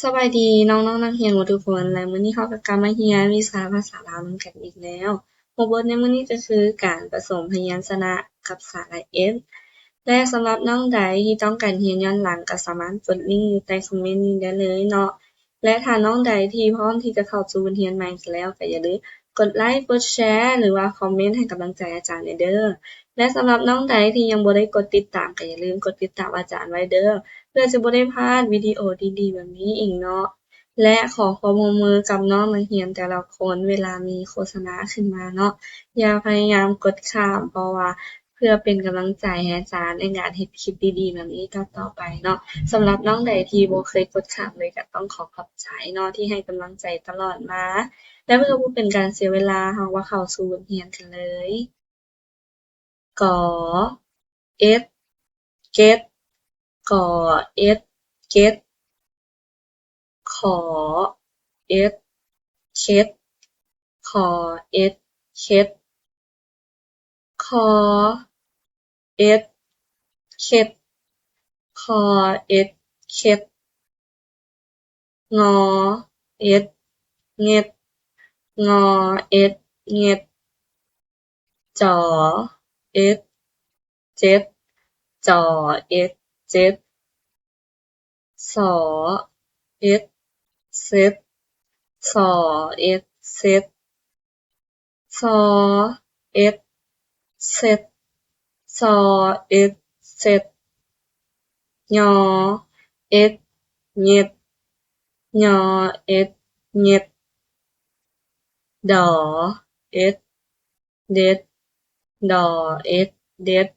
สบายดีน้องๆนักเรียนทุกคนและมื้อนี้เราก็กลับมาเรียนวิชาภาษาลาวนำกันอีกแล้วหัวบทในมื้อนี้ก็คือการผสมพยัญชนะกับสระ s และสำหรับน้องใดที่ต้องการเรียนย้อนหลังก็สามารถกดลิงก์อยู่ใต้คอมเมนต์นี้ได้เลยเนาะและถ้าน้องใดที่พร้อมที่จะเข้าสู่บทเรียนใหม่แล้วก็อย่าลืมกดไลค์กดแชร์หรือว่าคอมเมนต์ให้กำลังใจอาจารย์เด้อและสำหรับน้องใดที่ยังบ่ได้กดติดตามก็อย่าลืมกดติดตามอาจารย์ไว้เด้อ เพื่อจะบ่ได้พลาดวิดีโอดีๆแบบนี้อีกเนาะ และขอความร่วมมือกับน้องนักเรียนแต่ละคนเวลามีโฆษณาขึ้นมาเนาะ อย่าพยายามกดข้าม เพราะว่าเพื่อเป็นกำลังใจให้อาจารย์ในการเฮ็ดคลิปดีๆแบบนี้ต่อไปเนาะสำหรับน้องใดที่บ่เคยกดข้ามเลยก็ต้องขอขอบใจเนาะที่ให้กำลังใจตลอดมา และเพื่อบ่เป็นการเสียเวลาเรามาเข้าสู่บทเรียนกันเลยกอเอ็ดเกอเอ็ด เก็ด ขอ เอ็ดเค็ด ขอ เอ็ดเค็ดคอเอ็ดเค็ดคอเอ็ดเค็ด งอ เอ็ด เง็ดงอ เอ็ด เง็ดจอ เอ็ด เจ็ด จอ เอ็ด เจ็ดสอเอ็ดเซ็ดสอเอ็ดเซ็ดซอเอ็ดเซ็ดซอเอ็ดเซ็ดญอเอ็ดเ ñ ็ดญอเอ็ดเ ñ ็ดดอเอ็ดเด็ดดอเอ็ดเด็ด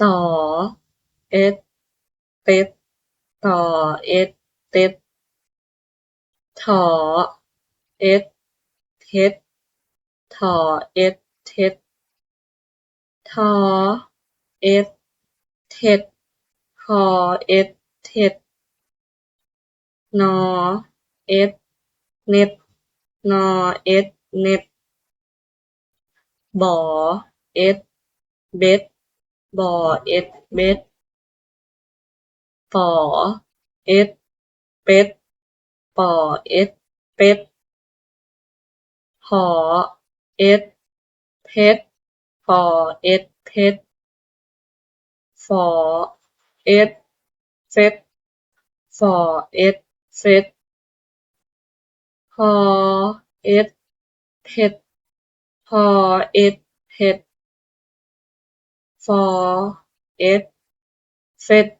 ต่อ เอ็ดเต็ดต่อเอ็ดเต็ดถอเอ็ดเท็ดถอเอ็ดเท็ดทอเอ็ดเท็ดหอเอ็ดเท็ดนอเอ็ดเน็ดนอเอ็ดเน็ดบอเอ็ดเบ็ดบอเอ็ดเบ็ด ฝอเอ็ดเป็ดปอเอ็ดเป็ดหอเอ็ดเพ็ดพอเอ็ดเพ็ดฝอเอ็ดเฟ็ดฝอเอ็ดเฟ็ดพอเอ็ดเพ็ดพอเอ็ดเพ็ดฟอเอ็ดเฟ็ดฟอเอ็ดเฟ็ด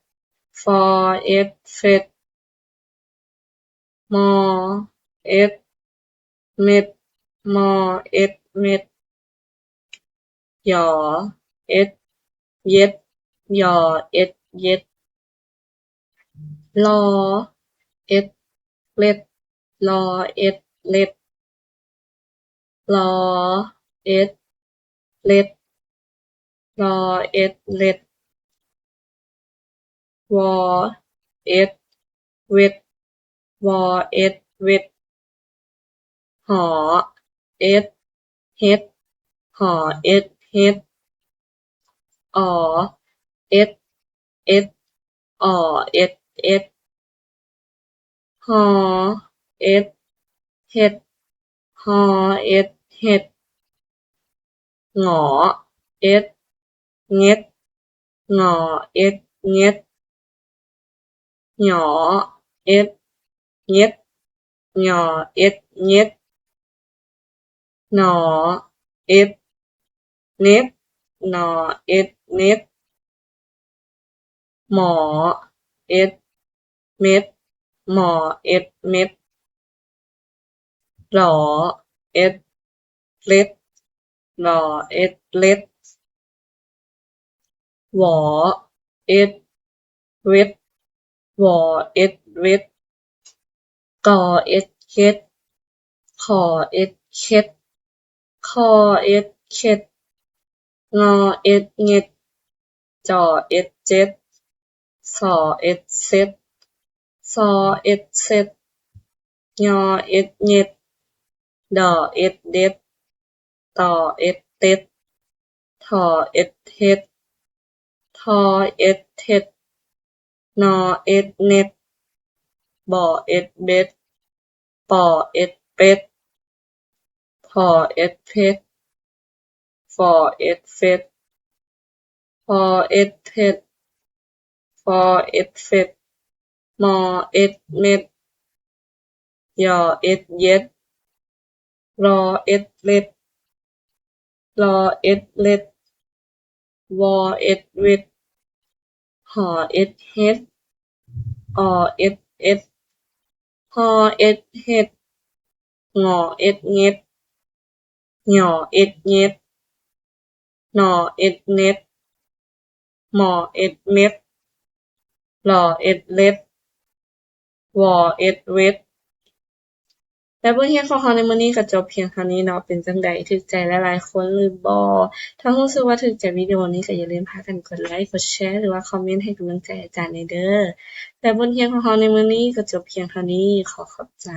มอเอ็ดเม็ดมอเอ็ดเม็ดยอเอ็ดเย็ด วอเอ็ดเว็ดวอเอ็ดเว็ดหอเอ็ดเฮ็ดหอเอ็ดเฮ็ดออเอ็ดเอ็ดอ้อเอ็ดเอ็ดหอเอ็ดเฮ็ดฮอเอ็ดเฮ็ดหงอเอ็ดเง็ดงอเอ็ดเง็ด หยอเอ็ดเย็ดญอเอ็ดเย็ดหนอเอ็ดเน็ดนอเอ็ดเน็ดหมอเอ็ดเม็ดหมอเอ็ดเม็ดหลอเอ็ดเล็ดหลอเอ็ดเล็ดหวอเอ็ดเว็ด วอเอ็ดเว็ดกอเอ็ดเค็ดขอเอ็ดเค็ดคอเอ็ดเค็ดงอเอ็ดเง็ดจอเอ็ดเจ็ดสอเอ็ดเซดซอเอ็ดเซดญอเอ็ดเย็ดดอเอ็ดเด็ดตอเอ็ดเต็ดถอเอ็ดเท็ดทอเอ็ดเท็ด นอเอ็ดเน็ดบ่อเอ็ดเบ็ดป่อเอ็ดเป็ดผ่อเอ็ดเพ็ดฟ่อเอ็ดเฟ็ดพอเอ็ดเท็ดฟอเอ็ดเฟ็ดมอเอ็ดเม็ดยอเอ็ดเย็ดรอเอ็ดเล็ดลอเอ็ดเล็ดวอเอ็ดเวดหอเอ็ดเฮ็ด ออเอสเอ็ดฮอเอสเฮดงอเอสเง็ดหย่อเอสเง็ดหนอเอสเน็ดหมอเอสเม็ดหล่อเอสเล็ดวอเอสเวท และบทเรียนของเราในมื้อนี้ก็จบเพียงเท่านี้เนาะ เป็นจังใดถูกใจหลายๆคนหรือบ่ถ้ารู้สึกว่าถูกใจวิดีโอนี้ก็อย่าลืมพากันกดไลค์ กดแชร์ หรือว่าคอมเมนต์ให้กำลังใจอาจารย์ในเด้อ และบทเรียนของเราในมื้อนี้ก็จบเพียงเท่านี้ ขอขอบใจ